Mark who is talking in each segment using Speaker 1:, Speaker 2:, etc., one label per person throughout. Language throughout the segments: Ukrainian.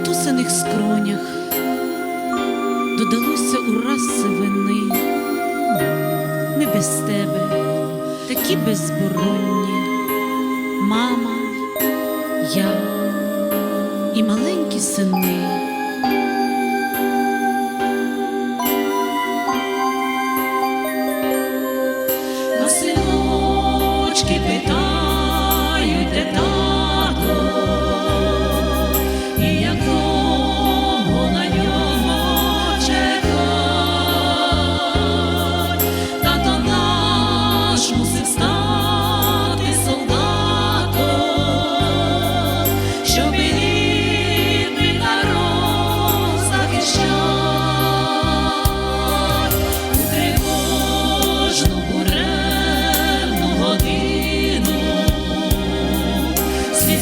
Speaker 1: матусиних скронях додалося ураз вини, ми без тебе, такі безборонні, мама, я і маленькі сини.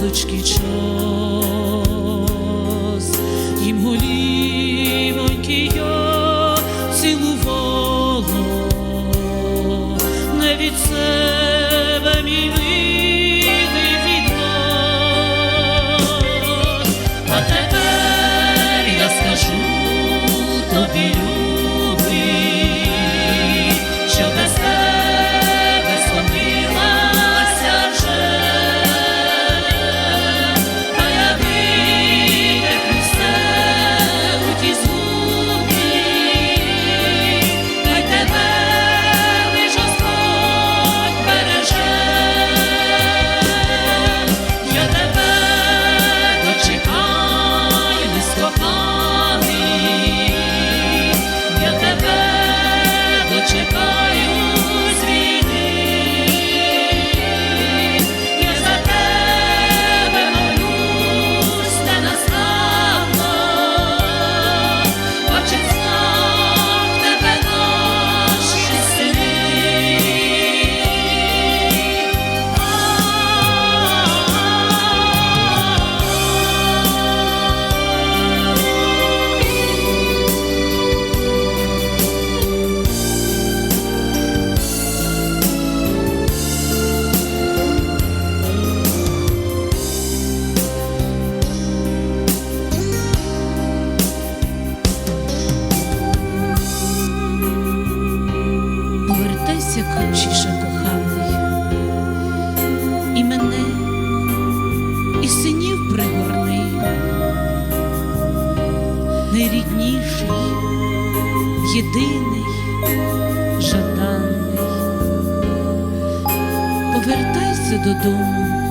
Speaker 1: Музички чор. коханий, і мене, і синів пригорни, найрідніший, єдиний, жаданий, повертайся додому.